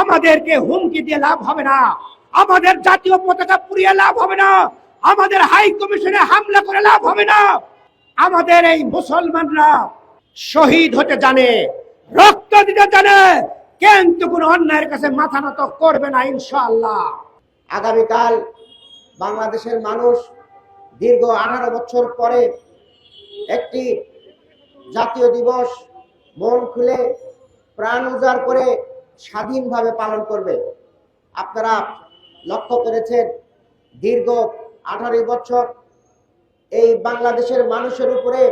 আমাদেরকে হুমকি দিয়ে লাভ হবে না। আমাদের জাতীয় পতাকা পুড়িয়ে লাভ হবে না। আমাদের হাই কমিশনে হামলা করে লাভ হবে না। আমাদের এই মুসলমানরা শহীদ হতে জানে, রক্ত দিতে জানে, কিন্তু কোন অন্যায়ের কাছে মাথা নত করবে না ইনশাআল্লাহ। আগামীকাল বাংলাদেশের মানুষ দীর্ঘ আঠারো বছর পরে একটি জাতীয় দিবস মন খুলে প্রাণ উজাড় করে স্বাধীনভাবে পালন করবে। আপনারা লক্ষ্য করেছেন, দীর্ঘ আঠারো বছর এই বাংলাদেশের মানুষের উপরে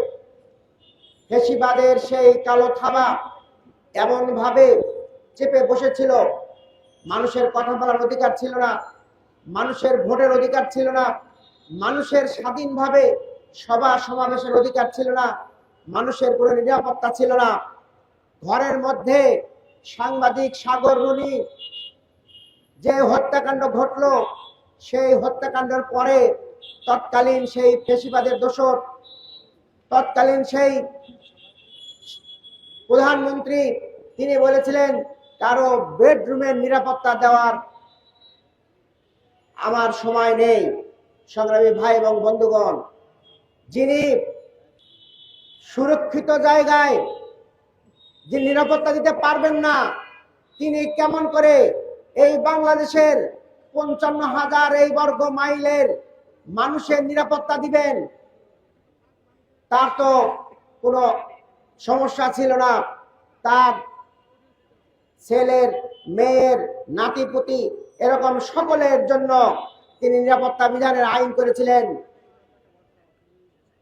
ফেসিবাদের সেই কালো থাবা এমনভাবে চেপে বসেছিল। মানুষের কথা বলার অধিকার ছিল না, মানুষের ভোটের অধিকার ছিল না, মানুষের স্বাধীনভাবে সভা সমাবেশের অধিকার ছিল না, মানুষের কোনো নিরাপত্তা ছিল না। ঘরের মধ্যে সাংবাদিক সাগর রুনি যে হত্যাকাণ্ড ঘটলো, সেই হত্যাকাণ্ডের পরে তৎকালীন সেই ফেসিবাদের দোষর, তৎকালীন সেই প্রধানমন্ত্রী, তিনি বলেছিলেন, কারও বেডরুমের নিরাপত্তা দেওয়ার আমার সময় নেই। সংগ্রামী ভাই এবং বন্ধুগণ, যিনি সুরক্ষিত জায়গায় যে নিরাপত্তা দিতে পারবেন না, তিনি কেমন করে এই বাংলাদেশের পঞ্চান্ন হাজার এই বর্গ মাইলের মানুষের নিরাপত্তা দিবেন, তার তো কোনো সমস্যা ছিল না। তার ছেলের, মেয়ের, নাতিপুতি এরকম সকলের জন্য তিনি নিরাপত্তা বিধানের আইন করেছিলেন।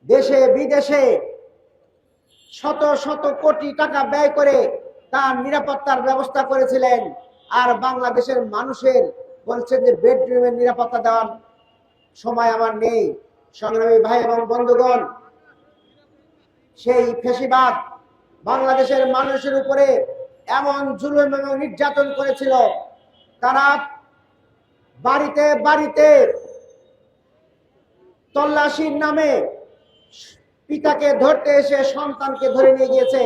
দেশে, বিদেশে শত শত কোটি টাকা ব্যয় করে তার নিরাপত্তার ব্যবস্থা করেছিলেন। আর বাংলাদেশের মানুষের বলছেন যে বেডরুমের নিরাপত্তা দেওয়ার সময় আমার নেই। সংগ্রামী ভাই এবং বন্ধুগণ, সেই ফেসিবাদ বাংলাদেশের মানুষের উপরে এমন জুলুম এবং নির্যাতন করেছিল। তারা বাড়িতে বাড়িতে তল্লাশির নামে পিতাকে ধরতে এসে সন্তানকে ধরে নিয়ে গিয়েছে।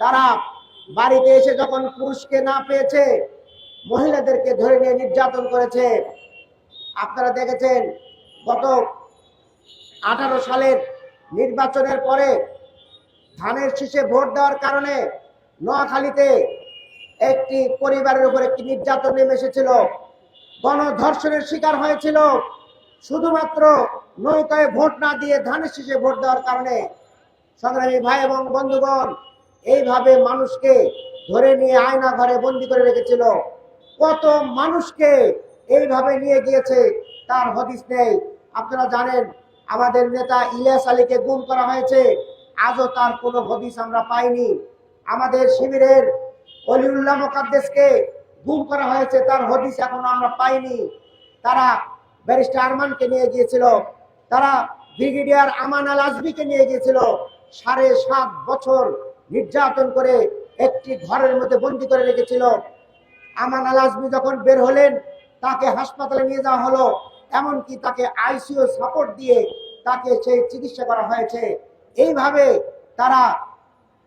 তারা বাড়িতে এসে যখন পুরুষকে না পেয়েছে, মহিলাদেরকে ধরে নিয়ে নির্যাতন করেছে। আপনারা দেখেছেন, গত আঠারো সালের নির্বাচনের পরে ধানের শীষে ভোট দেওয়ার কারণে নোয়াখালীতে একটি পরিবারের উপর একটি নির্যাতন নেমে এসেছিল। গণধর্ষণের শিকার হয়েছিল। শুধুমাত্র নৌকায় ভোট না দিয়ে ধানের শীষে ভোট দেওয়ার কারণে সংগ্রামী ভাই এবং বন্ধুগণ, এইভাবে মানুষকে ধরে নিয়ে আয়না ঘরে বন্দি করে রেখেছিল। কত মানুষকে এইভাবে নিয়ে গিয়েছে, তার হদিস নেই। আপনারা জানেন, আমাদের নেতা ইলিয়াস আলীকে গুম করা হয়েছে। আজও তার কোনো হদিস আমরা পাইনি। আমাদের শিবিরের অলিউল্লাহ মোকাদ্দেসকে গুম করা হয়েছে, তার হদিস এখনও আমরা পাইনি। তারা ব্যারিস্টার আরমানকে নিয়ে গিয়েছিল। তারা ব্রিগেডিয়ার আমান আল আজমিকে নিয়ে গিয়েছিল সাড়ে সাত বছর নির্যাতন করে একটি ঘরের মধ্যে বন্দি করে রেখেছিল। আমান আল আজমি যখন বের হলেন, তাকে হাসপাতালে নিয়ে যাওয়া হলো, এমনকি তাকে আইসিইউ সাপোর্ট দিয়ে তাকে সেই চিকিৎসা করা হয়েছে। এইভাবে তারা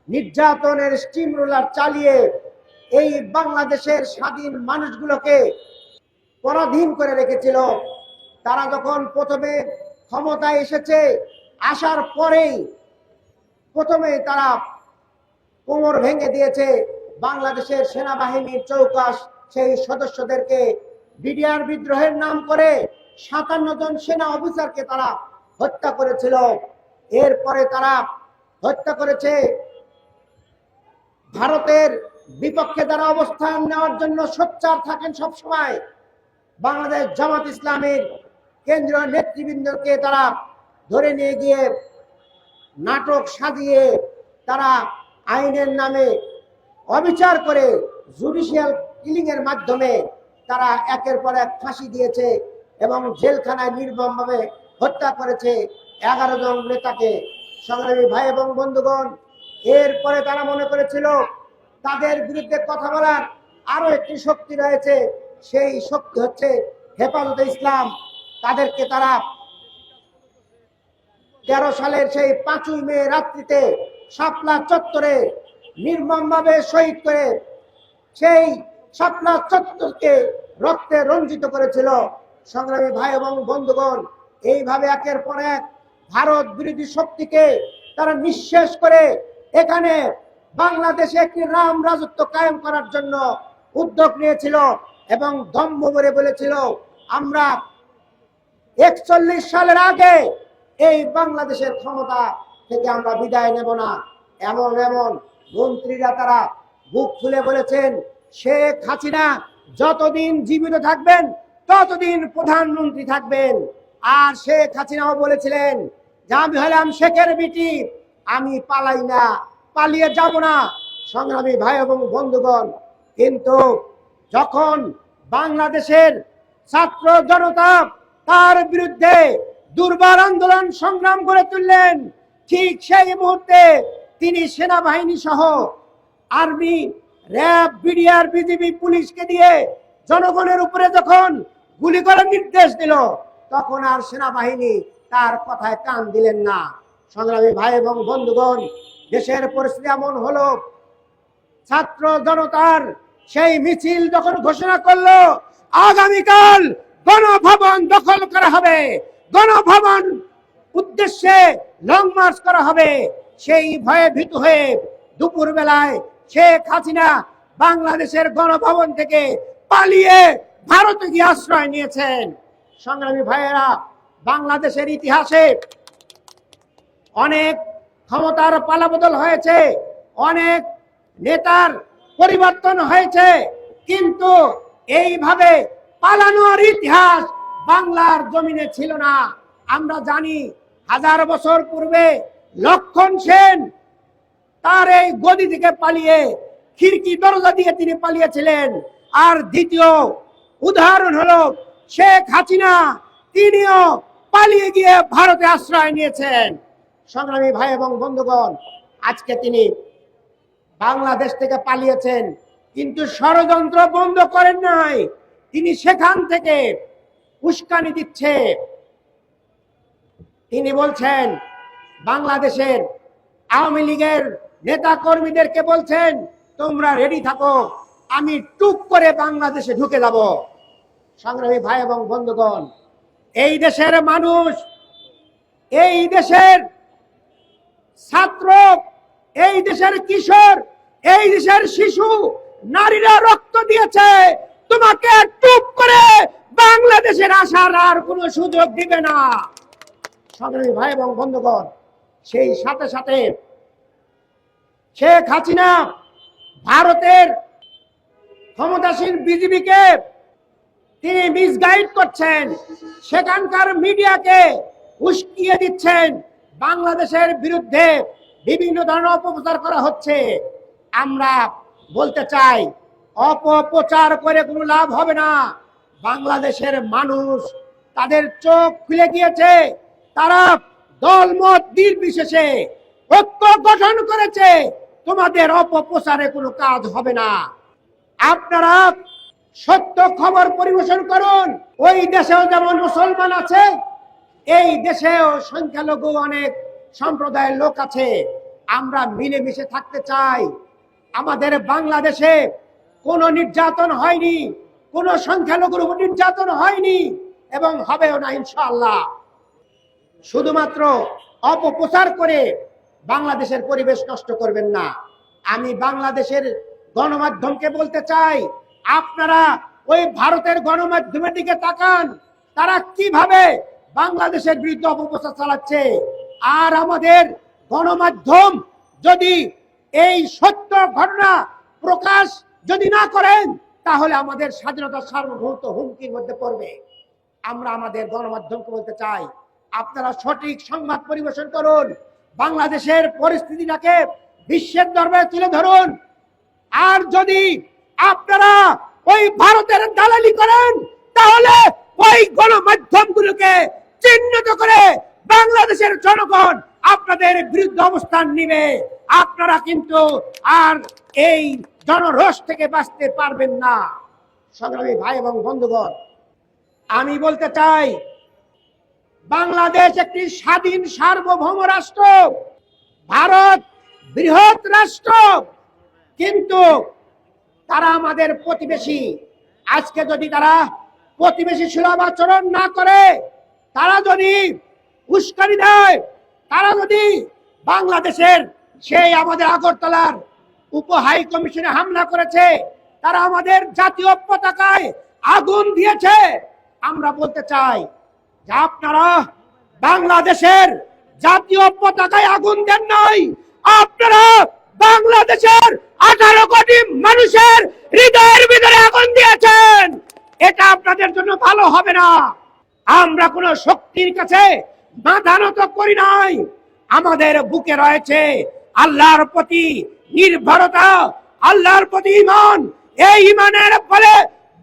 নির্যাতনের স্টিম রোলার চালিয়ে এই বাংলাদেশের স্বাধীন মানুষগুলোকে পরাধীন করে রেখেছিল। তারা যখন প্রথমে ক্ষমতায় এসেছে, আসার পরেই প্রথমে তারা কোমর ভেঙে দিয়েছে বাংলাদেশের সেনাবাহিনীর চৌকাশ। সেই সদস্যদেরকে বিডিআর বিদ্রোহের নাম করে সাতান্ন জন সেনা অফিসারকে তারা হত্যা করেছিল। এরপরে তারা হত্যা করেছে ভারতের বিপক্ষে তারা অবস্থান নেওয়ার জন্য সোচ্চার থাকেন সবসময়, বাংলাদেশ জামাত ইসলামের কেন্দ্রীয় নেতৃবৃন্দকে তারা ধরে নিয়ে গিয়ে নাটক সাজিয়ে তারা আইনের নামে অবিচার করে জুডিশিয়াল কিলিং এর মাধ্যমে তারা একের পর এক ফাঁসি দিয়েছে এবং জেলখানায় নির্মমভাবে হত্যা করেছে এগারো জন নেতাকে। সংগ্রামী ভাই এবং বন্ধুগণ, এরপরে তারা মনে করেছিল তাদের বিরুদ্ধে কথা বলার আরও একটি শক্তি রয়েছে, সেই শক্তি হচ্ছে হেফাজতে ইসলাম। তাদেরকে তারা তেরো সালের সেই পাঁচই মে রাত্রিতে শাপলা চত্বরে নির্মমভাবে শহীদ করে সেই শাপলা চত্বরকে রক্তে রঞ্জিত করেছিল সংগ্রামী ভাই এবং বন্ধুগণ। এইভাবে একের পর এক ভারত বিরোধী শক্তিকে তারা নিঃশেষ করে এখানে বাংলাদেশে একটি রাম রাজত্ব কায়েম করার জন্য উদ্যোগ নিয়েছিল এবং দম্ভ করে বলেছিল, আমরা একচল্লিশ সালের আগে এই বাংলাদেশের ক্ষমতা থেকে আমরা বিদায় নেব না। এমন এমন মন্ত্রীরা তারা বুক খুলে বলেছেন, শেখ হাসিনা যতদিন জীবিত থাকবেন, ততদিন প্রধানমন্ত্রী থাকবেন। আর শেখ হাসিনাও বলেছিলেন যে আমি হলাম শেখের বিটি, আমি পালাই না, পালিয়ে যাব না। সংগ্রামী ভাই এবং বন্ধুগণ, কিন্তু যখন বাংলাদেশের ছাত্র জনতা তার বিরুদ্ধে দুর্বার আন্দোলন সংগ্রাম করে তুললেন। ঠিক সেই মুহূর্তে তিনি সেনাবাহিনী সহ আর্মি, র্যাব, বিডিআর, বিজিবি, পুলিশকে দিয়ে জনগণের উপরে যখন গুলি করার নির্দেশ দিল, তখন আর সেনাবাহিনী তার কথায় কান দিলেন না। সংগ্রামী ভাই এবং বন্ধুগণ, দেশের পরিস্থিতি এমন হলো, ছাত্র জনতার সেই মিছিল যখন ঘোষণা করল, আগামীকাল গণভবন দখল করা হবে। গণভবন উদ্দেশ্যে লং মার্চ করা হবে। সেই ভয়ে ভীত হয়ে দুপুর বেলায় শেখ হাসিনা বাংলাদেশের গণভবন থেকে পালিয়ে ভারতে গিয়ে আশ্রয় নিয়েছেন। সংগ্রামী ভাইয়েরা, বাংলাদেশের ইতিহাসে অনেক ক্ষমতার পালাবদল হয়েছে, অনেক নেতার পরিবর্তন হয়েছে, কিন্তু এইভাবে পালানোর ইতিহাস বাংলার জমিনে ছিল না। আমরা জানি হাজার বছর পূর্বে লক্ষণ সেন তার এই গদি থেকে পালিয়ে খিড়কি দরজা দিয়ে তিনি পালিয়েছিলেন। আর দ্বিতীয় উদাহরণ হলো শেখ হাসিনা, তিনিও পালিয়ে গিয়ে ভারতে আশ্রয় নিয়েছেন। সংগ্রামী ভাই এবং বন্ধুগণ, আজকে তিনি বাংলাদেশ থেকে পালিয়েছেন, কিন্তু ষড়যন্ত্র বন্ধ করেন নাই। তিনি সেখান থেকে উস্কানি দিচ্ছে। তিনি বলছেন, বাংলাদেশের আওয়ামী লীগের নেতা কর্মীদেরকে বলছেন, তোমরা রেডি থাকো, আমি টুক করে বাংলাদেশে ঢুকে যাব। সংগ্রামী ভাই এবং বন্ধুগণ, এই দেশের মানুষ, এই দেশের ছাত্র, এই দেশের কিশোর, এই দেশের শিশু, নারীরা রক্ত দিয়েছে। তোমাকে টুপ করে বাংলাদেশের আসার আর কোনো সুযোগ দিবে না। সংগ্রামী ভাই এবং বন্ধুগণ, সেই সাথে সাথে শেখ হাসিনা ভারতের ক্ষমতাসীন বিজেপিকে তিনি মিসগাইড করছেন। সেখানকার মিডিয়াকে উস্কিয়ে দিচ্ছেন। বাংলাদেশের বিরুদ্ধে বিভিন্ন ধরনের অপপ্রচার করা হচ্ছে। আমরা বলতে চাই অপপ্রচার করে কোনো লাভ হবে না। বাংলাদেশের মানুষ তাদের চোখ খুলে গিয়েছে তারা দলমত নির্বিশেষে ঐক্য গঠন করেছে। তোমাদের অপপ্রচারে কোনো কাজ হবে না। আপনারা সত্য খবর পরিবেশন করুন। ওই দেশেও যেমন মুসলমান আছে, এই দেশেও সংখ্যালঘু অনেক সম্প্রদায়ের লোক আছে। আমরা মিলেমিশে থাকতে চাই। আমাদের বাংলাদেশে কোনো নির্যাতন হয়নি, কোনো সংখ্যালঘুর উপর নির্যাতন হয়নি এবং হবেও না ইনশাআল্লাহ। শুধুমাত্র অপপ্রচার করে বাংলাদেশের পরিবেশ নষ্ট করবেন না। আমি বাংলাদেশের গণমাধ্যমকে বলতে চাই, আপনারা ওই ভারতের গণমাধ্যমের দিকে তাকান, তারা কীভাবে বাংলাদেশের বিরুদ্ধে অপপ্রচার চালাচ্ছে। আর আমাদের গণমাধ্যম যদি এই সত্য ঘটনা প্রকাশ যদি না করেন, তাহলে আমাদের স্বাধীনতার সার্বভৌমত্ব হুমকির মধ্যে পড়বে। আমরা আমাদের গণমাধ্যমকে বলতে চাই, আপনারা সঠিক সংবাদ পরিবেশন করুন, বাংলাদেশের পরিস্থিতিটাকে বিশ্বের দরবারে তুলে ধরুন। আর যদি আপনারা ওই ভারতের দালালি করেন, তাহলে ওই গণমাধ্যমগুলোকে চিহ্নিত করে বাংলাদেশের জনগণ আপনাদের বিরুদ্ধে অবস্থান নিবে। আপনারা কিন্তু আর এই জনরোষ থেকে বাঁচতে পারবেন না। সংগ্রামী ভাই এবং বন্ধুগণ, আমি বলতে চাই, বাংলাদেশ একটি স্বাধীন সার্বভৌম রাষ্ট্র, ভারত বৃহৎ রাষ্ট্র, কিন্তু তারা আমাদের প্রতিবেশী। আজকে যদি তারা প্রতিবেশী সুলভ আচরণ না করে, তারা যদি উস্কানি দেয়, তারা যদি বাংলাদেশের সেই আমাদের আগরতলার উপ হাই কমিশনে হামলা করেছে। তারা আমাদের জাতীয় পতাকায় আগুন দিয়েছে। আমরা বলতে চাই যে আপনারা বাংলাদেশের জাতীয় পতাকায় আগুন দেন নাই। আপনারা বাংলাদেশের আঠারো কোটি মানুষের হৃদয়ের ভিতরে আগুন দিয়েছেন। এটা আপনাদের জন্য ভালো হবে না। আমরা কোন শক্তির কাছে মাথা নত করি নাই। আমাদের বুকে রয়েছে আল্লাহর প্রতি নির্ভরতা আল্লাহর প্রতি ইমান এই ইমানের ফলে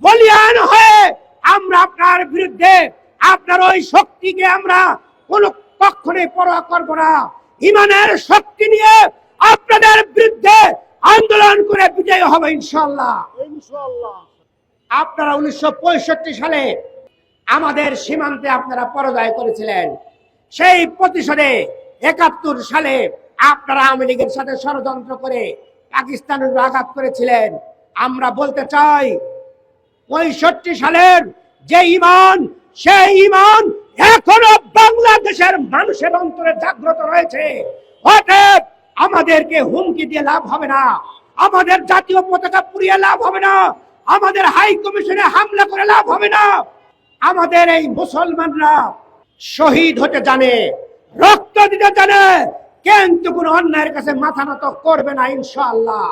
বলিয়ান হয়ে আমরা আপনার বিরুদ্ধে আপনার ওই শক্তিকে আমরা কোন কক্ষণে পরোয়া করব না। ইমানের শক্তি নিয়ে আপনাদের বিরুদ্ধে আন্দোলন করে বিজয় হবে ইনশাল্লাহ আপনারা উনিশশো পঁয়ষট্টি সালে আমাদের সীমান্তে আপনারা পরাজয় করেছিলেন। সেই প্রতিশোধে একাত্তর সালে আপনারা আওয়ামী লীগের সাথে ষড়যন্ত্র করে পাকিস্তানের আঘাত করেছিলেন। আমরা বলতে চাই, পঁয়ষট্টি সালের যে ইমান, সেই ইমান এখনও বাংলাদেশের মানুষের অন্তরে জাগ্রত রয়েছে। অতএব আমাদেরকে হুমকি দিয়ে লাভ হবে না। আমাদের জাতীয় পতাকা পুড়িয়ে লাভ হবে না। আমাদের হাই কমিশনে হামলা করে লাভ হবে না। আমাদের এই মুসলমানরা শহীদ হতে জানে, রক্ত দিতে জানে কিন্তু কোন অন্যায়ের কাছে মাথা নত করবে না, ইনশাআল্লাহ।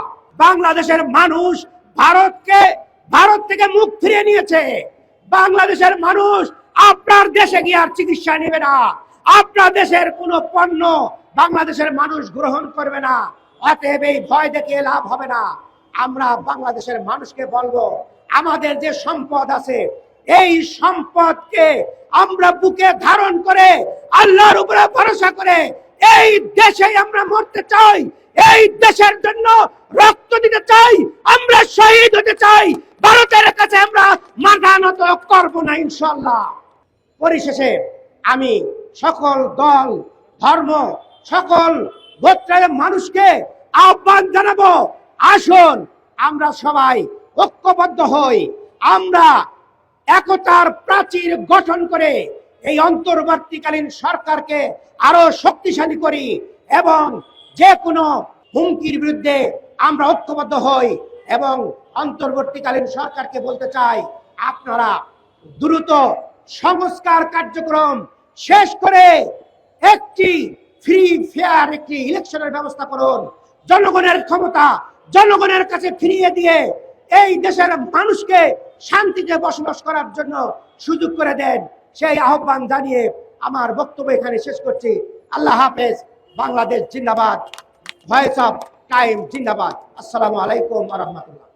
বাংলাদেশের মানুষ ভারতকে, ভারত থেকে মুখ ফিরিয়ে নিয়েছে। বাংলাদেশের মানুষ আপনার দেশে গিয়ে আর চিকিৎসা নেবে না। আপনার দেশের কোনো পণ্য বাংলাদেশের মানুষ গ্রহণ করবে না। অতএব এই ভয় দেখিয়ে লাভ হবে না। আমরা বাংলাদেশের মানুষকে বলব, আমাদের যে সম্পদ আছে, এই সম্পদকে আমরা বুকে ধারণ করে আল্লাহর উপরে ভরসা করে এই দেশে আমরা মরতে চাই, এই দেশের জন্য রক্ত দিতে চাই, আমরা শহীদ হতে চাই, ভারতের কাছে আমরা মাথা নত করব না ইনশাল্লাহ পরিশেষে আমি সকল দল, ধর্ম, সকল গোত্রের মানুষকে আহ্বান জানাব, আসুন আমরা সবাই ঐক্যবদ্ধ হই, আমরা একতার প্রাচীর গঠন করে এই অন্তর্বর্তীকালীন সরকারকে আরও শক্তিশালী করি এবং যে কোনো হুমকির বিরুদ্ধে আমরা ঐক্যবদ্ধ হই এবং অন্তর্বর্তীকালীন সরকারকে বলতে চাই, আপনারা দ্রুত সংস্কার কার্যক্রম শেষ করে একটি ফ্রি ফেয়ার একটি ইলেকশনের ব্যবস্থা করুন। জনগণের ক্ষমতা জনগণের কাছে ফিরিয়ে দিয়ে এই দেশের মানুষকে শান্তিতে বসবাস করার জন্য সুযোগ করে দেন। সেই আহ্বান জানিয়ে আমার বক্তব্য এখানে শেষ করছি। আল্লাহ হাফেজ, বাংলাদেশ জিন্দাবাদ। ভয়েস অফ টাইম জিন্দাবাদ। আসসালামু আলাইকুম রহমতুল্লাহ।